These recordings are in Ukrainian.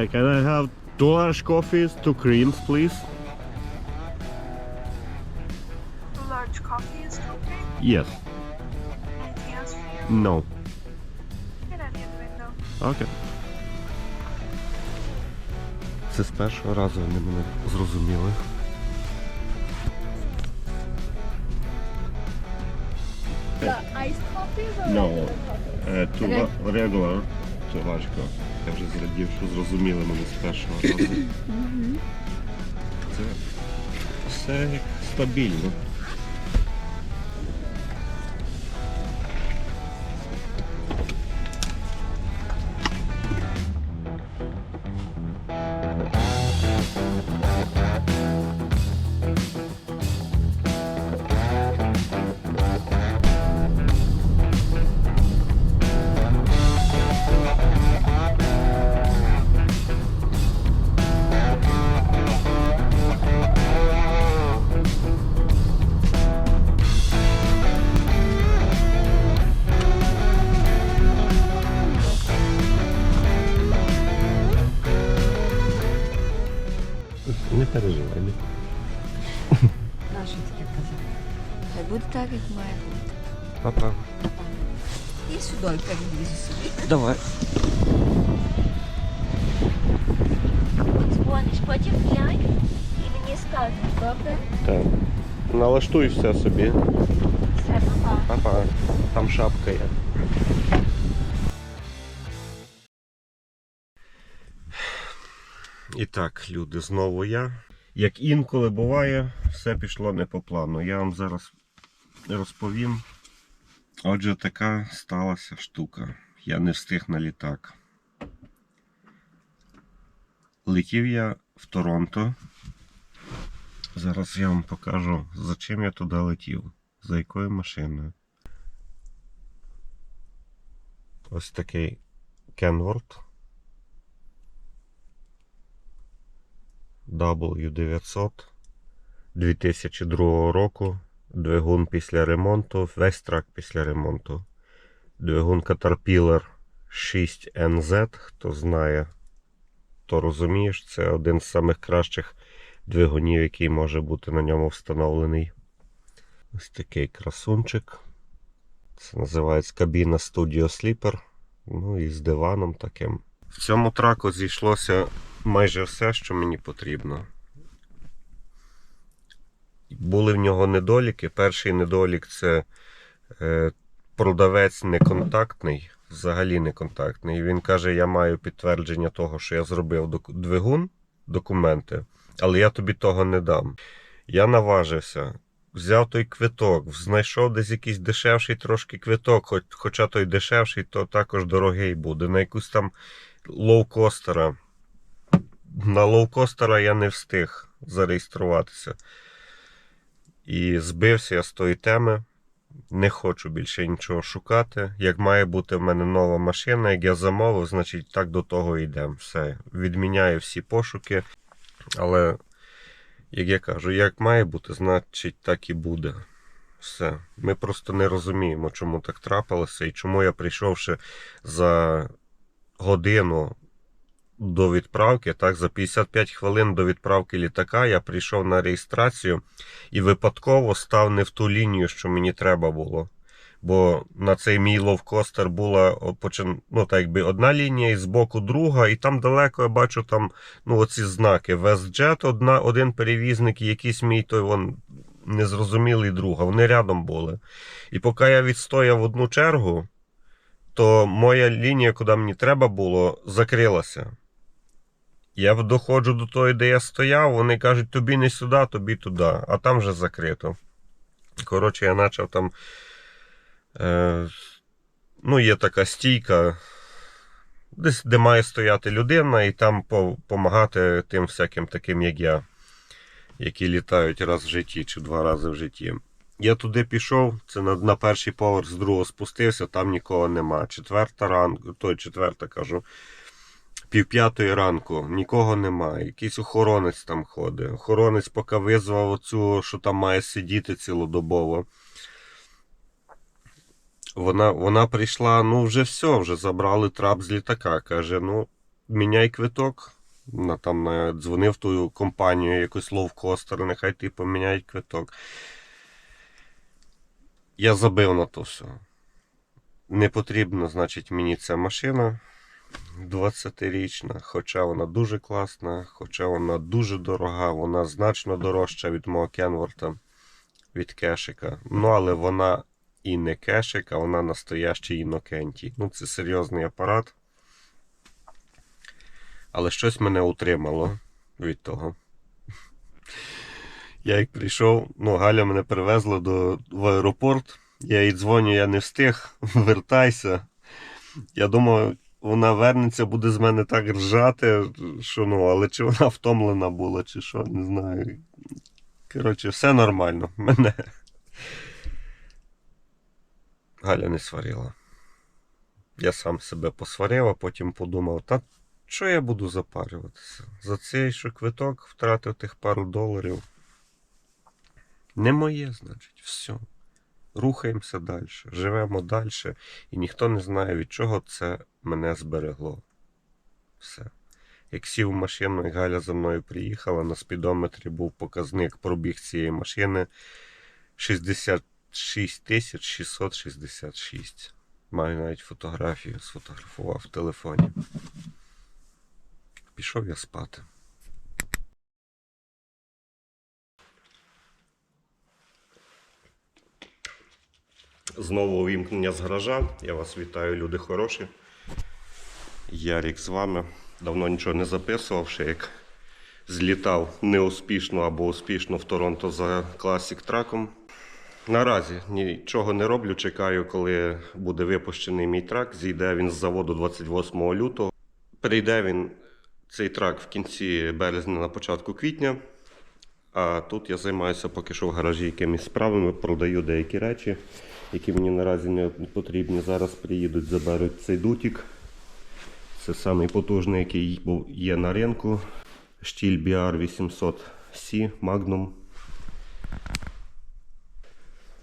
Hi, can I have two large coffees, two creams, please? A large coffee is okay. Yes. Anything else for you? No. Get out the window. Окей. Це з першого разу вони мене зрозуміли. The iced coffees or No. regular coffee? Е, Ту Ре- regular, large. Я вже зрадів, що зрозуміли мене з першого разу. Це все як стабільно. Давай. Дзвониш, потім глянь і мені скажеш, добре? Так. Налаштуй все собі. Все, папа. Папа. Там шапка є. І так, люди, знову я. Як інколи буває, все пішло не по плану. Я вам зараз розповім. Отже, така сталася штука. Я не встиг на літак. Летів я в Торонто. Зараз я вам покажу, за чим я туди летів. За якою машиною. Ось такий Kenworth. W900 2002 року. Двигун після ремонту, весь трак після ремонту. Двигун Caterpillar 6NZ. Хто знає, то розумієш, це один з самих кращих двигунів, який може бути на ньому встановлений. Ось такий красунчик. Це називається кабіна Studio Sleeper. Ну і з диваном таким. В цьому траку зійшлося майже все, що мені потрібно. Були в нього недоліки. Перший недолік це е, продавець неконтактний, взагалі неконтактний. Він каже: я маю підтвердження того, що я зробив двигун, документи, але я тобі того не дам. Я наважився, взяв той квиток, знайшов десь якийсь дешевший трошки квиток, хоч, хоча той дешевший, то також дорогий буде. На якусь там лоукостера. На лоукостера я не встиг зареєструватися. І збився я з тої теми. Не хочу більше нічого шукати. Як має бути в мене нова машина, як я замовив, значить так до того йдемо. Все. Відміняю всі пошуки. Але, як я кажу, як має бути, значить так і буде. Все. Ми просто не розуміємо, чому так трапилося і чому я прийшовши за годину до відправки, так, за 55 хвилин до відправки літака я прийшов на реєстрацію і випадково став не в ту лінію, що мені треба було. Бо на цей мій ловкостер була ну, так якби одна лінія, і збоку друга, і там далеко я бачу там ну, оці знаки. WestJet, одна, один перевізник, і якийсь мій той вон, незрозумілий друга. Вони рядом були. І поки я відстояв одну чергу, то моя лінія, куди мені треба було, закрилася. Я доходжу до тої, де я стояв, вони кажуть, тобі не сюди, тобі туди, а там вже закрито. Коротше, я почав там. Е, ну, є така стійка, десь, де має стояти людина, і там допомагати тим всяким таким, як я, які літають раз в житті чи два рази в житті. Я туди пішов, це на, на перший поверх з другого спустився, там нікого нема. Четверта ранку, той четверта кажу, півп'ятої ранку, нікого немає. Якийсь охоронець там ходить. Охоронець поки визвав оцю, що там має сидіти цілодобово. Вона, вона прийшла, ну вже все, вже забрали трап з літака. Каже, ну, міняй квиток. На, там дзвонив ту компанію, якусь лоукостер, нехай ти поміняють квиток. Я забив на то все. Не потрібна, значить, мені ця машина 20-річна, хоча вона дуже класна, хоча вона дуже дорога, вона значно дорожча від мого Кенворта, від кешика. Ну, але вона і не кешик, а вона настоящий інокенті. Ну, це серйозний апарат. Але щось мене утримало від того. Я як прийшов, ну, Галя мене привезла до, в аеропорт. Я їй дзвоню, я не встиг, вертайся. Я думав, вона вернеться, буде з мене так ржати, що ну, але чи вона втомлена була, чи що, не знаю. Коротше, все нормально. Мене. Галя не сварила. Я сам себе посварив, а потім подумав, та що я буду запарюватися? За цей що квиток втратив тих пару доларів. Не моє, значить, все. Рухаємося далі, живемо далі, і ніхто не знає, від чого це мене зберегло. Все. Як сів в машину, і Галя за мною приїхала, на спідометрі був показник пробіг цієї машини 66 тисяч 666. Маю навіть фотографію, сфотографував в телефоні. Пішов я спати. Знову увімкнення з гаража. Я вас вітаю, люди хороші. Ярік з вами. Давно нічого не записував, ще як злітав неуспішно або успішно в Торонто за класік траком. Наразі нічого не роблю. Чекаю, коли буде випущений мій трак. Зійде він з заводу 28 лютого. Прийде він цей трак в кінці березня на початку квітня. А тут я займаюся поки що в гаражі якимись справами, продаю деякі речі, які мені наразі не потрібні. Зараз приїдуть, заберуть цей дутік. Це самий потужний, який є на ринку. Штіль BR 800C Magnum.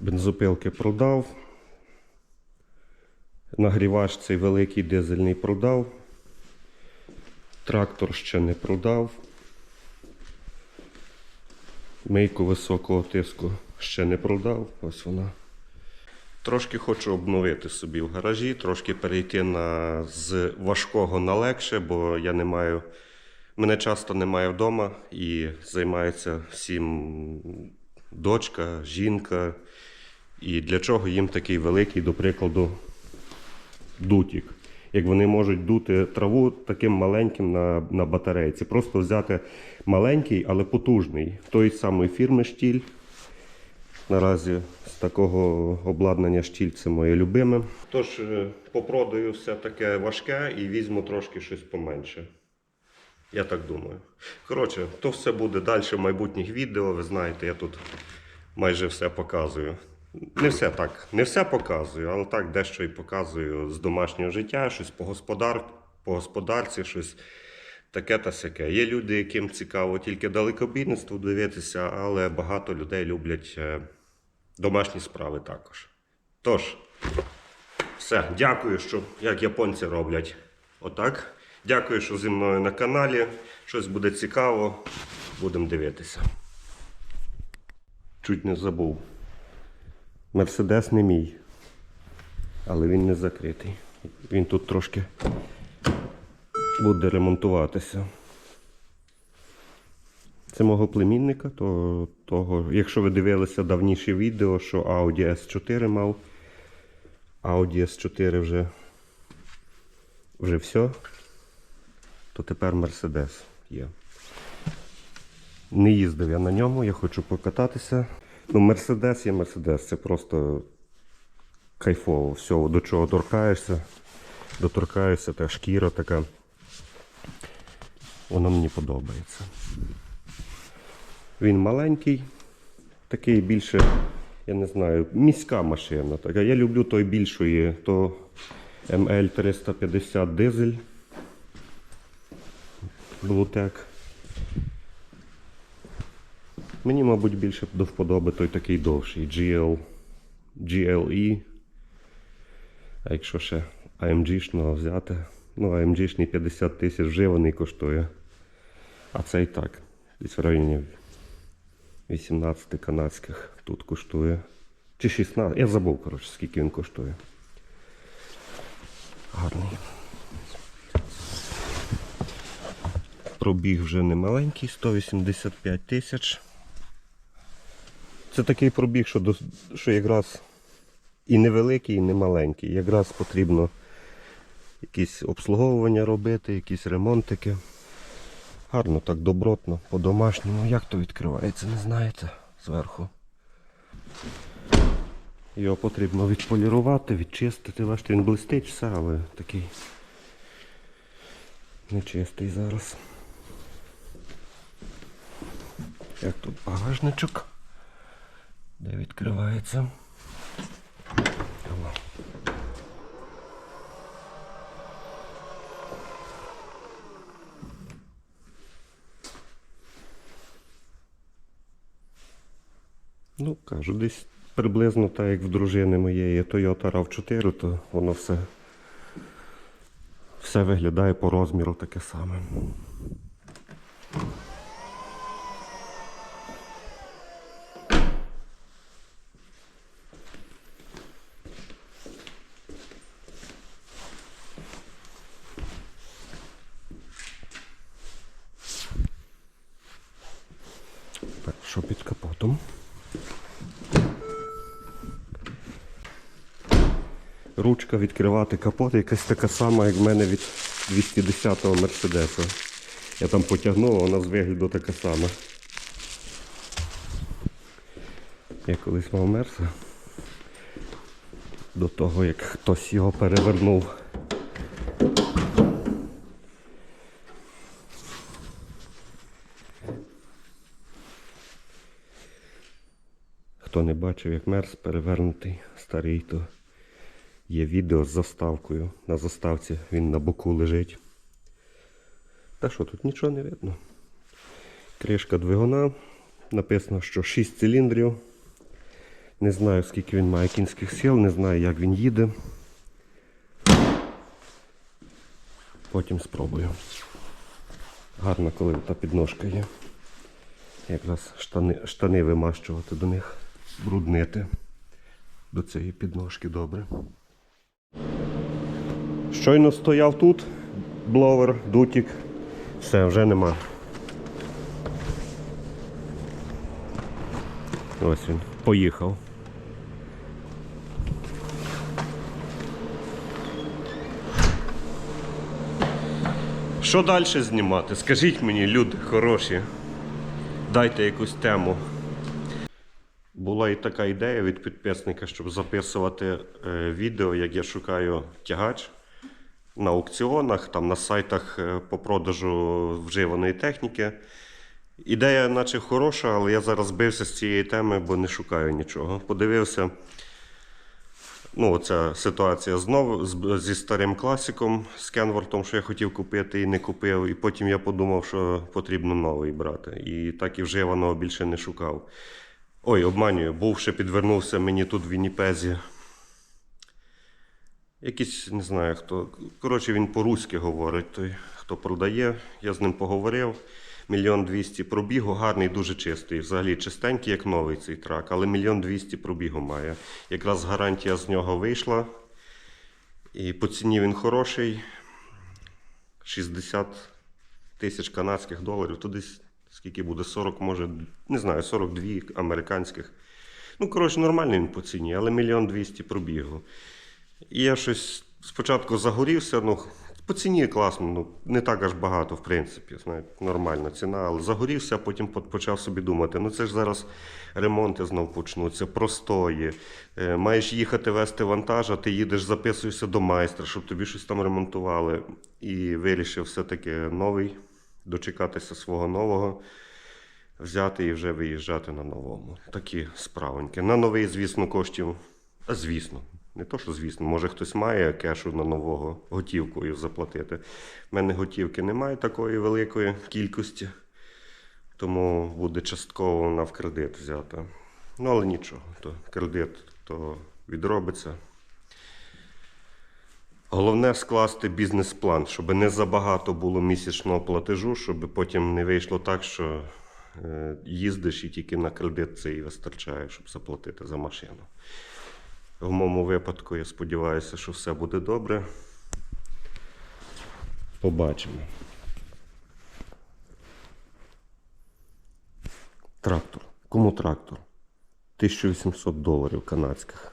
Бензопилки продав. Нагрівач цей великий дизельний продав. Трактор ще не продав. Мийку високого тиску ще не продав. Ось вона. Трошки хочу обновити собі в гаражі, трошки перейти на, з важкого на легше, бо я не маю. Мене часто немає вдома і займається всім дочка, жінка. І для чого їм такий великий, до прикладу, дутік. Як вони можуть дути траву таким маленьким на, на батарейці. Просто взяти маленький, але потужний. Той самої фірми штіль. Наразі з такого обладнання штіль це моє любиме. Тож е, попродаю все таке важке і візьму трошки щось поменше. Я так думаю. Коротше, то все буде далі в майбутніх відео. Ви знаєте, я тут майже все показую. Не все так, не все показую, але так дещо і показую з домашнього життя, щось по, господар, по господарці, щось таке та сяке. Є люди, яким цікаво тільки далекобійництво дивитися, але багато людей люблять е, домашні справи також. Тож, все, дякую, що як японці роблять. Отак. Дякую, що зі мною на каналі. Щось буде цікаво. Будемо дивитися. Чуть не забув. Мерседес не мій. Але він не закритий. Він тут трошки буде ремонтуватися. Це мого племінника, то, того, якщо ви дивилися давніші відео, що Audi S4 мав. Audi S4 вже, вже все, то тепер Mercedes є. Не їздив я на ньому, я хочу покататися. Ну, Мерседес є Мерседес, це просто кайфово. Все, до чого торкаєшся, доторкаєшся, та шкіра така. Воно мені подобається. Він маленький, такий більше, я не знаю, міська машина. Така. Я люблю той більшої, то ML350 дизель. Bluetech. Мені, мабуть, більше до вподоби той такий довший GL, GLE. А якщо ще AMG-шного взяти, Ну, а MG-шний 50 тисяч вживаний коштує. А цей так. Десь в районі 18 канадських тут коштує. Чи 16. Я забув, коротше, скільки він коштує. Гарний. Пробіг вже не маленький, 185 тисяч. Це такий пробіг, що, дос- що якраз і невеликий, і не маленький. Якраз потрібно якісь обслуговування робити, якісь ремонтики. Гарно, так добротно, по-домашньому. Як то відкривається, не знаєте, зверху. Його потрібно відполірувати, відчистити. Бачите, він блистить все, але такий нечистий зараз. Як тут багажничок? Де відкривається? Ну, кажу, десь приблизно так, як в дружини моєї Toyota RAV4, то воно все, все виглядає по розміру таке саме. Так, що під капотом? Ручка відкривати капот якась така сама, як в мене від 210-го Мерседеса. Я там потягнув, а вона з вигляду така сама. Я колись мав Мерса. До того, як хтось його перевернув. Хто не бачив, як Мерс перевернутий старий, то є відео з заставкою. На заставці він на боку лежить. Та що, тут нічого не видно. Кришка двигуна. Написано, що 6 циліндрів. Не знаю, скільки він має кінських сил, не знаю, як він їде. Потім спробую. Гарно, коли та підножка є. Якраз штани, штани вимащувати до них, бруднити до цієї підножки добре. Щойно стояв тут, бловер, дутік. Все, вже нема. Ось він, поїхав. Що далі знімати? Скажіть мені, люди хороші. Дайте якусь тему. Була і така ідея від підписника, щоб записувати е, відео, як я шукаю тягач на аукціонах, там на сайтах е, по продажу вживаної техніки. Ідея, наче хороша, але я зараз збився з цієї теми, бо не шукаю нічого. Подивився. Ну, оця ситуація знову зі старим класиком, з Кенвортом, що я хотів купити і не купив. І потім я подумав, що потрібно новий брати. І так і вживаного більше не шукав. Ой, обманюю, був ще підвернувся мені тут в Вінніпезі. Якийсь, не знаю хто. Коротше, він по-руськи говорить, той, хто продає. Я з ним поговорив. Мільйон двісті пробігу, гарний, дуже чистий. Взагалі чистенький, як новий цей трак, але мільйон двісті пробігу має. Якраз гарантія з нього вийшла. І по ціні він хороший. 60 тисяч канадських доларів. То десь скільки буде? 40, може, не знаю, 42 американських. Ну, коротше, нормальний він по ціні, але мільйон двісті пробігу. Я щось спочатку загорівся, ну, по ціні класно, ну, не так аж багато, в принципі, знаєте, нормальна ціна, але загорівся, а потім почав собі думати, ну це ж зараз ремонти знов почнуться, простої. Е, маєш їхати вести вантаж, а ти їдеш, записуєшся до майстра, щоб тобі щось там ремонтували. І вирішив все-таки новий, дочекатися свого нового, взяти і вже виїжджати на новому. Такі справоньки. На новий, звісно, коштів. Звісно, не то, що звісно, може хтось має кешу на нового готівкою заплатити. У мене готівки немає такої великої кількості, тому буде частково вона в кредит взята. Ну, але нічого, то кредит то відробиться. Головне скласти бізнес-план, щоб не забагато було місячного платежу, щоб потім не вийшло так, що е, їздиш і тільки на кредит це і вистачає, щоб заплатити за машину. В моєму випадку я сподіваюся, що все буде добре. Побачимо. Трактор. Кому трактор? 1800 доларів канадських.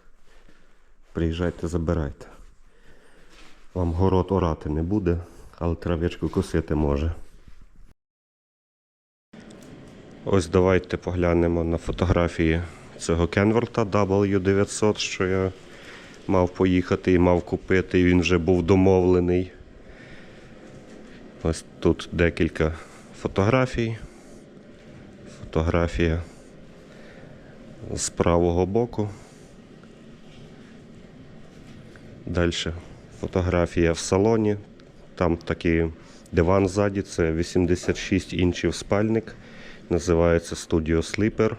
Приїжджайте, забирайте. Вам город орати не буде, але травичку косити може. Ось давайте поглянемо на фотографії цього Кенворта W900, що я мав поїхати і мав купити, він вже був домовлений. Ось тут декілька фотографій. Фотографія з правого боку. Далі фотографія в салоні. Там такий диван ззаді, це 86 інчів спальник. Називається Studio Sleeper.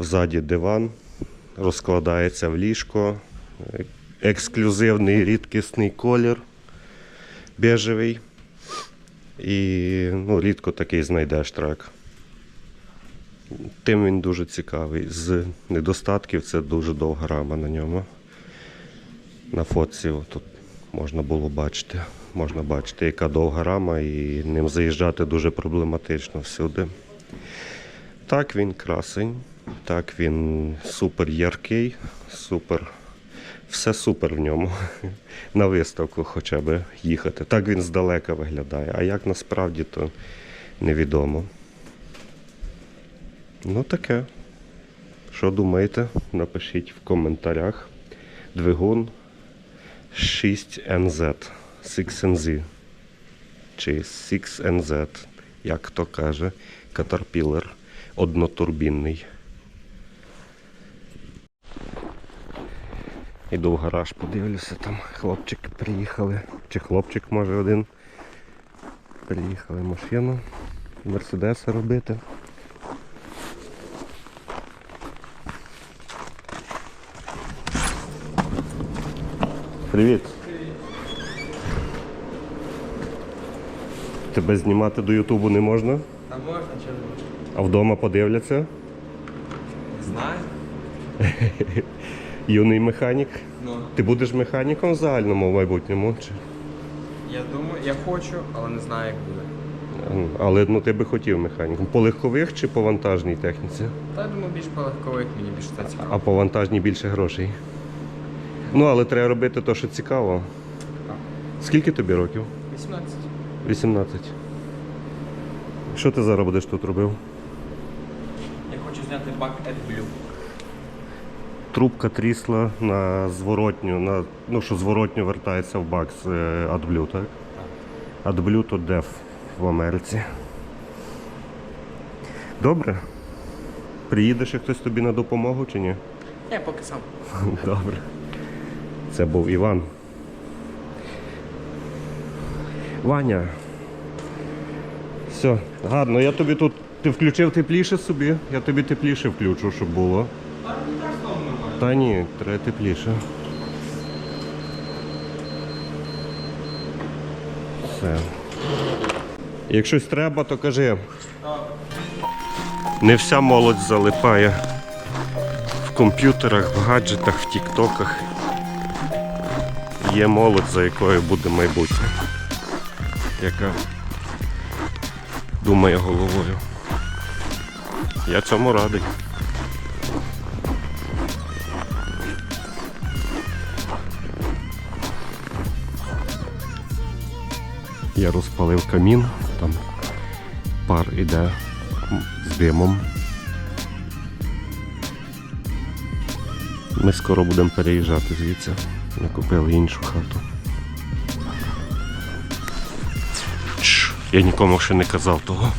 Ззаді диван, розкладається в ліжко. Ексклюзивний рідкісний колір бежевий. І ну, рідко такий знайдеш трек. Тим він дуже цікавий. З недостатків це дуже довга рама на ньому. На фотці тут можна було бачити. Можна бачити, яка довга рама, і ним заїжджати дуже проблематично всюди. Так він красень, так він супер яркий, супер. Все супер в ньому. На виставку хоча б їхати. Так він здалека виглядає. А як насправді, то невідомо. Ну таке. Що думаєте? Напишіть в коментарях. Двигун 6NZ. 6NZ. Чи 6NZ, як хто каже, Caterpillar однотурбінний. Іду в гараж, подивлюся, там хлопчики приїхали. Чи хлопчик може один. Приїхали машину. Мерседеса робити. Привіт. Тебе знімати до Ютубу не можна, А можна чи не можна? а вдома подивляться. Не знаю. Юний механік. Ну, Ти будеш механіком в загальному в майбутньому? Чи? я думаю, я хочу, але не знаю, як буде. М, Але ну ти би хотів механіком. По легкових чи по вантажній техніці? Та я думаю, більш по легкових мені більше це А цікаво. по вантажній більше грошей. Ну, але треба робити те, що цікаво. Так. Скільки тобі років? 18. 18. Що ти зараз будеш тут робив? Я хочу зняти бак AdBlue. Трубка трісла на зворотню, на, ну, що зворотню вертається в бак з AdBlue, так? AdBlue то DEF в Америці. Добре. Приїдеш і хтось тобі на допомогу чи ні? Я поки сам. Добре. Це був Іван. Ваня. Все, гарно, я тобі тут. Ти включив тепліше собі, я тобі тепліше включу, щоб було. Та ні, треба тепліше. Все. Як щось треба, то кажи. Не вся молодь залипає в комп'ютерах, в гаджетах, в тіктоках. Є молодь, за якою буде майбутнє, яка думає головою. Я цьому радий. Я розпалив камін, там пар іде з димом. Ми скоро будемо переїжджати звідси. Ми купили іншу хату. Я нікому ще не казав того.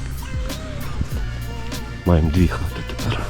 Маємо дві хати тепер.